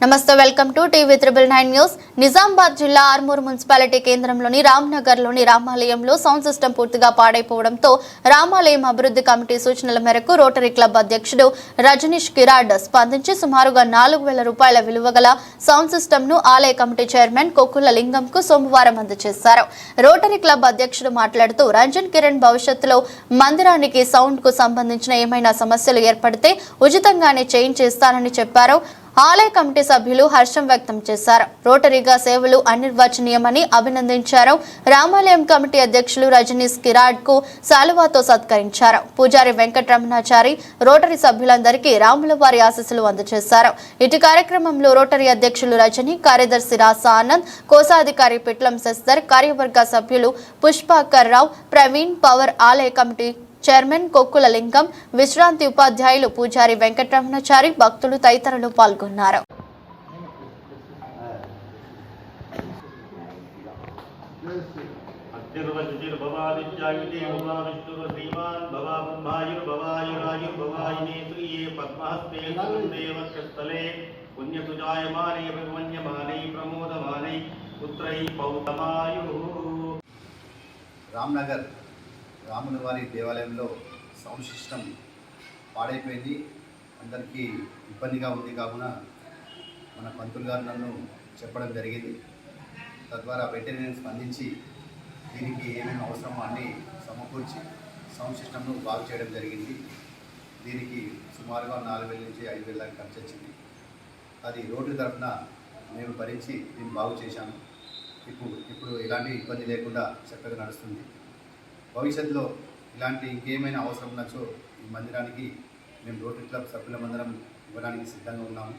నమస్తే welcome to TV triple nine news. Nizamabad జిల్లా Armoor municipality కేంద్రంలోని రామ్నగర్లోని రామాలయంలో సౌండ్ సిస్టమ్ పూర్తిగా పాడైపోవడంతో రామాలయం అభివృద్ధి కమిటీ సూచనల మేరకు రోటరీ క్లబ్ అధ్యక్షుడు రజనీష్ కిరాడ్ స్పందించి సుమారుగా నాలుగు వేల రూపాయల విలువ గల సౌండ్ సిస్టమ్ను ఆలయ కమిటీ చైర్మన్ కొక్కుల లింగంకు సోమవారం అందజేశారు. రోటరీ క్లబ్ అధ్యక్షుడు మాట్లాడుతూ రంజన్ కిరణ్ భవిష్యత్తులో మందిరానికి సౌండ్కు సంబంధించిన ఏమైనా సమస్యలు ఏర్పడితే ఉచితంగానే చేంజ్ చేస్తానని చెప్పారు. ఆలయ కమిటీ సభ్యులు హర్షం వ్యక్తం చేశారు. రోటరీగా సేవలు అనిర్వచనీయమని అభినందించారు. రామాలయం కమిటీ అధ్యక్షులు రజనీష్ కిరాడ్కు శాలువాతో సత్కరించారు. పూజారి వెంకటరమణాచారి రోటరీ సభ్యులందరికీ రాముల వారి ఆశీస్సులు అందజేశారు. ఇటు కార్యక్రమంలో రోటరీ అధ్యక్షులు రజని కార్యదర్శి రాసా ఆనంద్ కోశాధికారి పిట్లం శశిధర్ కార్యవర్గ సభ్యులు పుష్పాకర్ రావు ప్రవీణ్ పవర్ ఆలయ కమిటీ చైర్మన్ కొక్కుల లింగం విశ్రాంతి ఉపాధ్యాయులు పూజారి వెంకటరమణచారి భక్తులు తదితరులు పాల్గొన్నారు. రామ్నగర్ రాముని వారి దేవాలయంలో సౌండ్ సిస్టమ్ పాడైపోయింది. అందరికీ ఇబ్బందిగా ఉంది కావున మన పంతులు గారు నన్ను చెప్పడం జరిగింది. తద్వారా వెంటనే స్పందించి దీనికి ఏమేమి అవసరమో అన్ని సమకూర్చి సౌండ్ సిస్టమ్ను బాగు చేయడం జరిగింది. దీనికి సుమారుగా నాలుగు వేల నుంచి ఐదు వేల దాకా ఖర్చు వచ్చింది. అది రోడ్డు తరఫున మేము భరించి దీన్ని బాగు చేశాము. ఇప్పుడు ఇప్పుడు ఎలాంటి ఇబ్బంది లేకుండా చక్కగా నడుస్తుంది. భవిష్యత్తులో ఇలాంటి ఇంకేమైనా అవసరం ఉన్నచో ఈ మందిరానికి మేము రోటరీ క్లబ్ సభ్యులమందరం ఇవ్వడానికి సిద్ధంగా ఉన్నాము.